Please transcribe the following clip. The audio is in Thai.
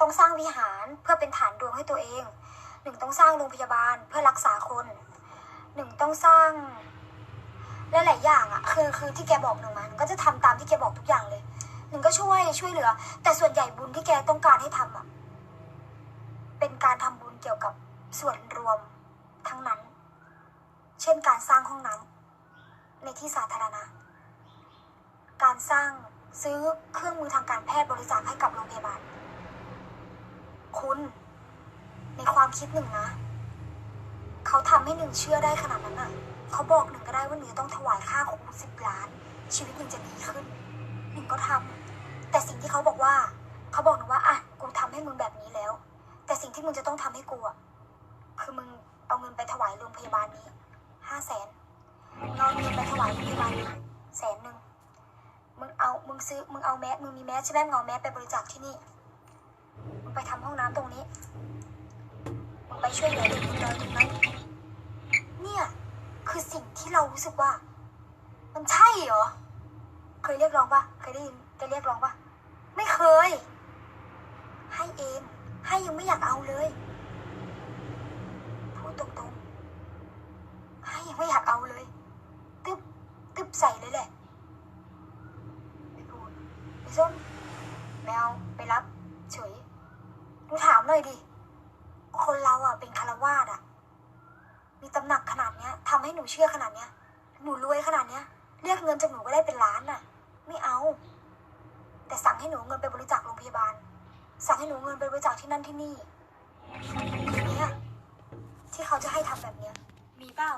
ต้องสร้างวิหารเพื่อเป็นฐานดวงให้ตัวเองหนึ่งต้องสร้างโรงพยาบาลเพื่อรักษาคนหนึ่งต้องสร้างและหลายอย่างอะคือคือที่แกบอกหนึ่งมาหนึ่งก็จะทำตามที่แกบอกทุกอย่างเลย หนึ่งก็ช่วยช่วยเหลือ แต่ส่วนใหญ่บุญที่แกต้องการให้ทำอะเป็นการทำบุญเกี่ยวกับส่วนรวมทั้งนั้น เช่นการสร้างห้องน้ำในที่สาธารณะ การสร้างซื้อเครื่องมือทางการแพทย์บริจาคให้กับโรงพยาบาล ในความคิดหนึ่งนะ เขาทำให้หนึ่งเชื่อได้ขนาดนั้นน่ะ เขาบอกหนึ่งก็ได้ว่าหนึ่งต้องถวายค่าครูสิบล้าน ชีวิตหนึ่งจะดีขึ้น หนึ่งก็ทำแต่สิ่งที่เขาบอกว่า เขาบอกหนึ่งว่าอะกูทำให้มึงแบบนี้แล้ว แต่สิ่งที่มึงจะต้องทำให้กูอะคือมึงเอาเงินไปถวายโรงพยาบาลนี้ห้าแสนเอาเงินไปถวายโรงพยาบาลนี้แสนหนึ่งมึงเอามึงซื้อมึงเอาแมสมึงมีแมสใช่ไหมมึงเอาแมสไปบริจาคที่นี่ ไปทำห้องน้ำตรงนี้ ไปช่วยเหลือเด็กคนน้อยตรงนั้นเนี่ยคือสิ่งที่เรารู้สึกว่า มันใช่เหรอ เคยเรียกร้องปะเคยได้ยินแกเรียกร้องปะไม่เคย ให้เอง ให้ยังไม่อยากเอาเลยพูดตรงๆ ให้ยังไม่อยากเอาเลยตึบตึบใส่เลยแหละไม่พูดไม่ส้มแมวไปรับ หน่อยดิ คนเราอะเป็นคารวาสอะ มีตำหนักขนาดเนี้ยทำให้หนูเชื่อขนาดเนี้ย หนูรวยขนาดเนี้ย เรียกเงินจากหนูก็ได้เป็นล้านน่ะ ไม่เอา แต่สั่งให้หนูเงินไปบริจาคโรงพยาบาล สั่งให้หนูเงินไปบริจาคที่นั่นที่นี่ทีเนี้ยที่เขาจะให้ทำแบบเนี้ย มีเปล่า